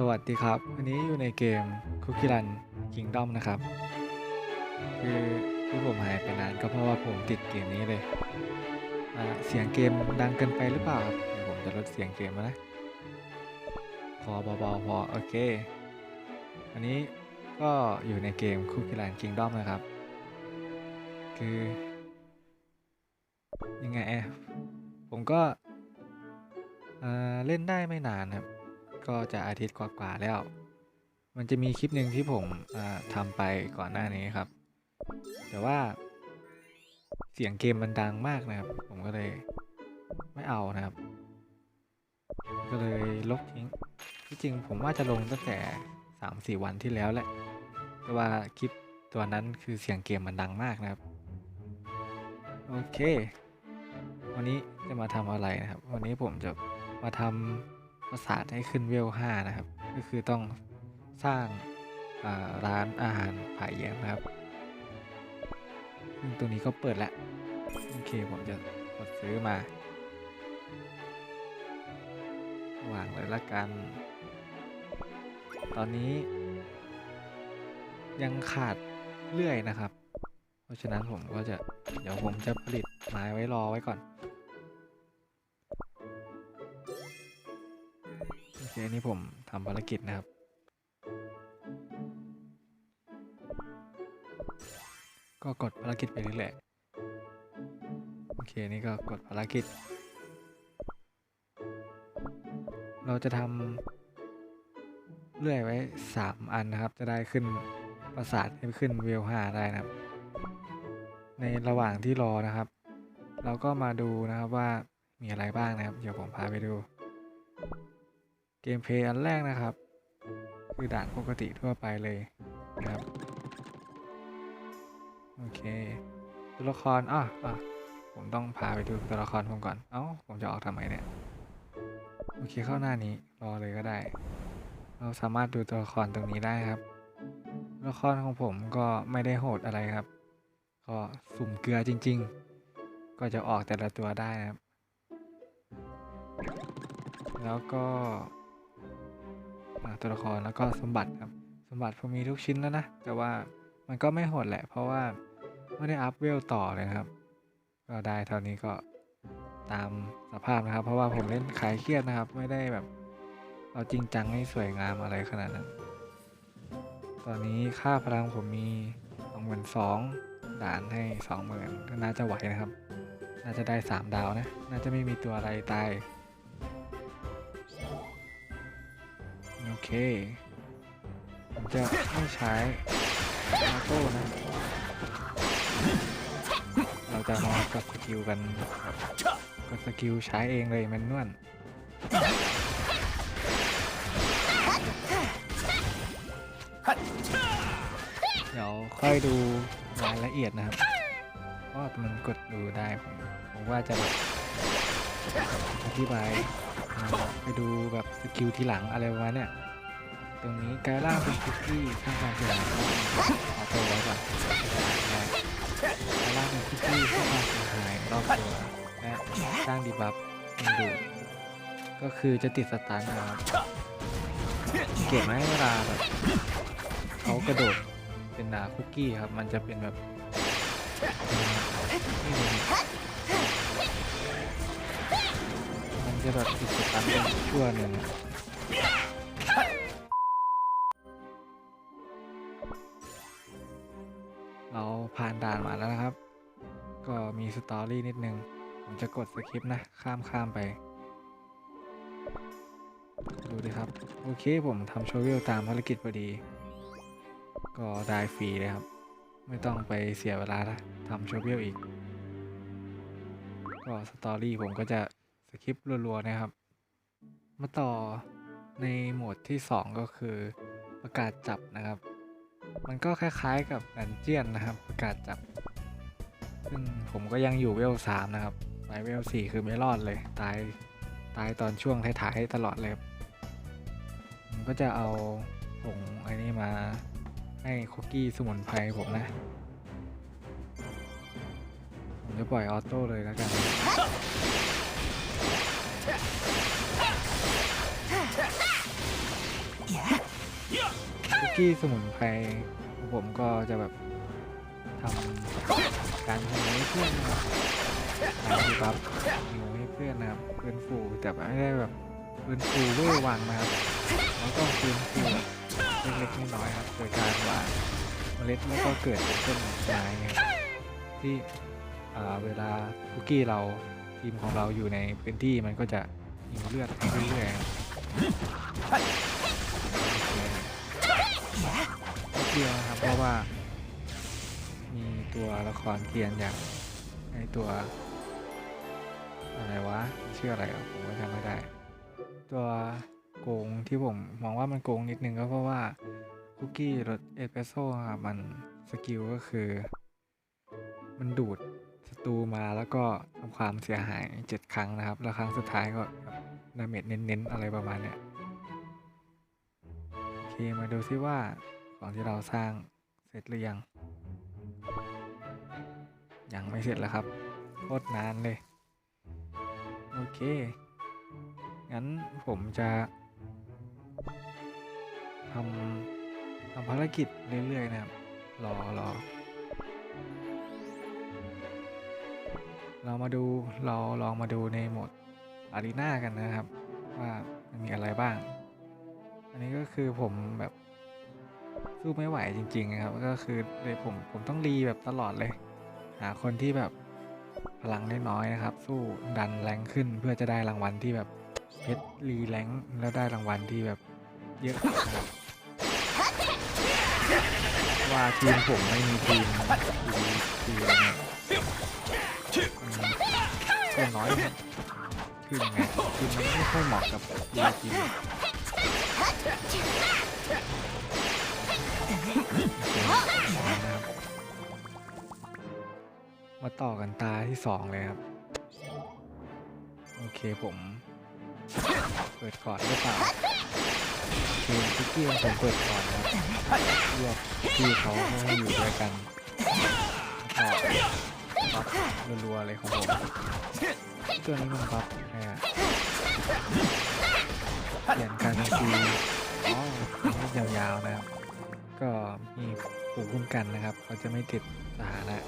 สวัสดีครับ วันนี้อยู่ในเกม Cookie Run Kingdom นะครับ คือที่ผมหายไปนานก็เพราะว่าผมติดเกมนี้เลยอ่าเสียงเกมดังเกินไปหรือเปล่าครับเดี๋ยวผมจะลดเสียงเกมมานะ พอเบาๆพอโอเค อันนี้ก็อยู่ในเกม Cookie Run Kingdom นะครับ คือ ยังไงผมก็เล่นได้ไม่นานครับ ก็จะอาทิตย์กว่าๆแล้ว มันจะมีคลิปหนึ่งที่ผมอ่าทำไปก่อนหน้านี้ครับ แต่ว่า เสียงเกมมันดังมากนะครับ ผมก็เลยไม่เอานะครับ ก็เลยลบทิ้ง ที่จริงผมว่าจะลงตั้งแต่สามสี่วันที่แล้วแหละ แต่ว่าคลิปตัวนั้นคือเสียงเกมมันดังมากนะครับ โอเค วันนี้จะมาทำอะไรนะครับ วันนี้ผมจะมาทำ ประสาทให้ขึ้นเวล5นะครับ ก็คือต้องสร้างาร้านอาหารผายแย้มนะครับซึ่งตัวนี้ก็เปิดแล้ว โอเค ผมจะกดซื้อมาวางเลยละกัน ตอนนี้ ยังขาดเลื่อยนะครับ เพราะฉะนั้นผมก็จะ เดี๋ยวผมจะผลิตไม้ไว้รอไว้ก่อน อันนี่ผมทำภารกิจนะครับ ก็กดภารกิจไปเรื่อยๆโอเคนี่ก็กดภารกิจ เราจะทำเลื่อยไว้ 3 อันนะครับ จะได้ขึ้นประสาทให้ขึ้นเวล5ได้นะครับ ในระหว่างที่รอนะครับ เราก็มาดูนะครับว่ามีอะไรบ้างนะครับ เดี๋ยวผมพาไปดู เกมเพย์อันแรกนะครับ คือด่านปกติทั่วไปเลยนะครับ โอเค ตัวละครอะอะผมต้องพาไปดูตัวละครผมก่อน เอ้า ผมจะออกทำไมเนี่ย โอเคเข้าหน้านี้รอเลยก็ได้ เราสามารถดูตัวละครตรงนี้ได้ครับตัวละครของผมก็ไม่ได้โหดอะไรครับ ก็สุ่มเกลือจริง ๆ ก็จะออกแต่ละตัวได้นะครับ แล้วก็ ตัวละครแล้วก็สมบัติครับ สมบัติผมมีทุกชิ้นแล้วนะ แต่ว่ามันก็ไม่โหดแหละ เพราะว่าไม่ได้อัพเวลต่อเลยครับ ก็ได้เท่านี้ก็ตามสภาพนะครับ เพราะว่าผมเล่นขายเครียดนะครับ ไม่ได้แบบเอาจริงจังให้สวยงามอะไรขนาดนั้น ตอนนี้ค่าพลังผมมีสองหมื่นสองด่านให้สองหมื่นน่าจะไหวนะครับ น่าจะได้สามดาวนะ น่าจะไม่มีตัวอะไรตาย เคผมจะไม่ใช้ออโต้นะ เราจะมากดสกิลกันกดสกิลใช้เองเลยแมนนวลเดี๋ยวค่อยดูรายละเอียดนะครับเพราะว่ามันกดดูได้ผมผมว่าจะแบบอธิบายไปดูแบบสกิลทีหลังอะไรประมาณเนี้ย ตรงนี้กายร่าเป็นคุกกี้ข้างความเสียหายเอาตัวไว้ก่อนกายร่าเป็นคุกกี้ข้างความเสียหายรอบตัวและสร้างดีบัฟมันดูดก็คือจะติดสตันนะครับเก็บไว้เวลาแบบเขากระโดดเป็นหนาคุกกี้ครับ มันจะเป็นแบบมันจะแบบติดสตันเป็นชั่วหนึ่ง ผ่านด่านมาแล้วนะครับ ก็มีสตอรี่นิดนึง ผมจะกดสคริปต์นะ ข้ามข้ามไป ดูดิครับ โอเคผมทำโชว์วิวตามภารกิจพอดี ก็ได้ฟรีเลยครับ ไม่ต้องไปเสียเวลาละทำโชว์วิวอีก ก็สตอรี่ผมก็จะสคริปต์รัวๆนะครับ มาต่อในโหมดที่ 2 ก็คือประกาศจับนะครับ มันก็คล้ายๆกับดันเจียนนะครับประกาศจับซึ่งผมก็ยังอยู่เวลสามนะครับไปเวลสี่คือไม่รอดเลย ตายตายตอนช่วงท้ายๆตลอดเลยครับผมก็จะเอาผงไอ้นี่มาให้คุกกี้สมุนไพรผมนะ ผมจะปล่อยออโต้เลยแล้วกัน คุกกี้สมุนไพรของผมก็จะแบบทำการทำให้เพื่อนนะครับหาดีบัฟหิวให้เพื่อนนะครับฟื้นฟูแต่ไม่ได้แบบฟื้นฟูเวอร์วังนะครับแล้วก็ฟื้นฟูเล็กๆน้อยๆครับโดยการหว่านเมล็ดแล้วก็เกิดเป็นต้นไม้ที่เวลาคุกกี้เราทีมของเราอยู่ในพื้นที่มันก็จะมีเลือดเรื่อยๆ เดียวนะครับ เพราะว่า มีตัวละครเทียนอย่างไอตัว อะไรวะชื่ออะไรอะผมก็จำไม่ได้ ตัวโกงที่ผมมองว่ามันโกงนิดนึงก็เพราะว่าคุกกี้รสเอสเปรสโซ่ครับมันสกิลก็คือ มันดูดศัตรูมาแล้วก็ทำความเสียหาย 7 ครั้งนะครับ แล้วครั้งสุดท้ายก็ดาเมจเน้นๆ อะไรประมาณเนี้ย มาดูซิว่าของที่เราสร้างเสร็จหรือยัง ยังไม่เสร็จแล้วครับโคตรนานเลย โอเค งั้นผมจะทำทำภารกิจเรื่อย ๆ นะครับ รอรอเรามาดูเราลองมาดูในโหมดอารีนากันนะครับ ว่ามันมีอะไรบ้าง นนี้ก็คือผมแบบสู้ไม่ไหวจริงๆครับ ก็คือเลยผมผมต้องรีแบบตลอดเลย หาคนที่แบบพลังน้อยๆนะครับ สู้ดันแรงขึ้นเพื่อจะได้รางวัลที่แบบเพชรรีแรงแล้วได้รางวัลที่แบบเยอะครับว่าทีมผมไม่มีทีมทีมเนี่ยเพื่อนน้อยครับคือยังไงคือมันไม่ค่อยเหมาะกับทีม นะครับมาต่อกันตาที่สองเลยครับ โอเคผม เปิดก่อนหรือเปล่าโอเคทุกที่ผมเปิดก่อนครับเลือกที่เขาให้อยู่ด้วยกันแล้วก็บัฟรัวๆเลยของผมตัวนี้มันบัฟแค่ เปลี่ยนการทันทีอ๋ออันนี้ยาวๆนะครับ ก็มีภูมิคุ้มกันนะครับเขาจะไม่ติดสถานะ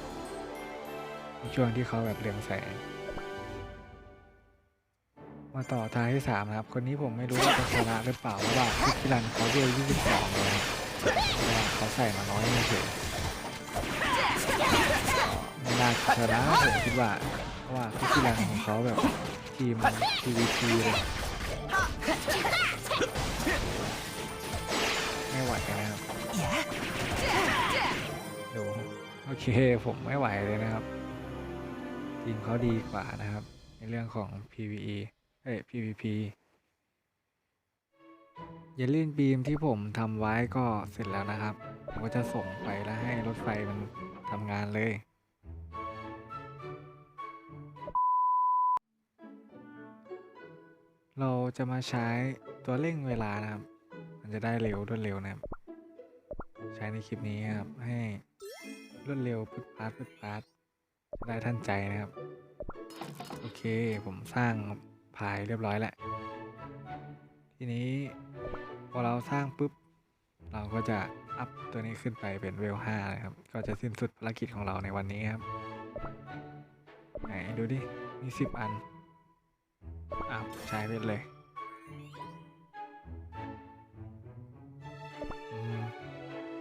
ในช่วงที่เขาแบบเรืองแสง มาต่อท้ายที่สามนะครับ คนนี้ผมไม่รู้ว่าจะชนะหรือเปล่าเพราะว่าพิกิรันเขาเดียวยี่สิบสองเลยเพราะว่าเขาใส่มาน้อยเฉยๆไม่น่าชนะผมคิดว่าเพราะว่าพิกิรันของเขาแบบทีม PVP เลย ไม่ไหวนะครับดูโอเคผมไม่ไหวเลยนะครับ ทีมเขาดีกว่านะครับ ในเรื่องของ PVE เอ้ย PVP เยลลินบีมที่ผมทำไว้ก็เสร็จแล้วนะครับผมก็จะส่งไปแล้วให้รถไฟมันทำงานเลย เราจะมาใช้ตัวเร่งเวลานะครับ มันจะได้เร็วรวดเร็วนะครับ ใช้ในคลิปนี้ครับ ให้รวดเร็วพึดพาดพึดพาดจะได้ทันใจนะครับ โอเคผมสร้างพายเรียบร้อยแล้ว ทีนี้พอเราสร้างปุ๊บ เราก็จะอัพตัวนี้ขึ้นไปเป็นเวล5นะครับ ก็จะสิ้นสุดภารกิจของเราในวันนี้ครับ ไหนดูดิ มี 10 อัน อัพใช้ไปเลย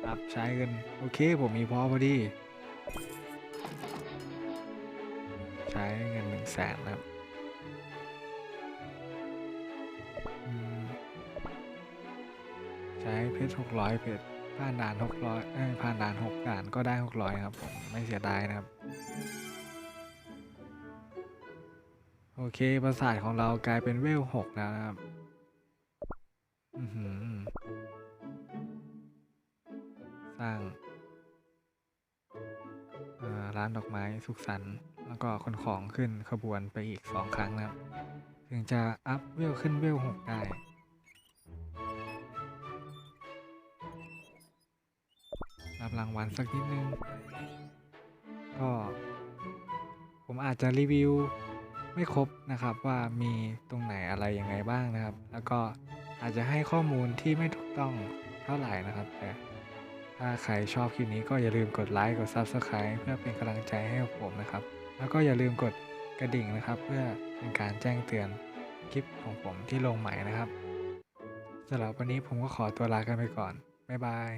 อัพใช้กันโอเคผมมีพอพอดี ใช้เงินหนึ่งแสนนะครับใช้เพชรหกร้อยเพชรผ่านด่านหกร้อยเอ้ยผ่านด่านหกด่านก็ได้หกร้อยครับผมไม่เสียดายนะครับ โอเคประสาทของเรากลายเป็นเวลหกแล้วนะครับ สร้างร้านดอกไม้สุขสันต์แล้วก็ขนของขึ้นขบวนไปอีกสองครั้งนะครับ ถึงจะอัพเวลขึ้นเวลหกได้รับรางวัลสักนิดนึง ก็ ผมอาจจะรีวิว ไม่ครบนะครับว่ามีตรงไหนอะไรยังไงบ้างนะครับ แล้วก็อาจจะให้ข้อมูลที่ไม่ถูกต้องทท่าไหร่นะครับแต่ถ้าใครชอบคลิปนี้ก็อย่าลืมกดไลค์กด Subscribe เพื่อเป็นกำลังใจให้กับผมนะครับ แล้วก็อย่าลืมกดกระดิ่งนะครับ เพื่อเป็นการแจ้งเตือนคลิปของผมที่ลงใหม่นะครับสำหรับวันนี้ผมก็ขอตัวลากันไปก่อนบ๊ายบาย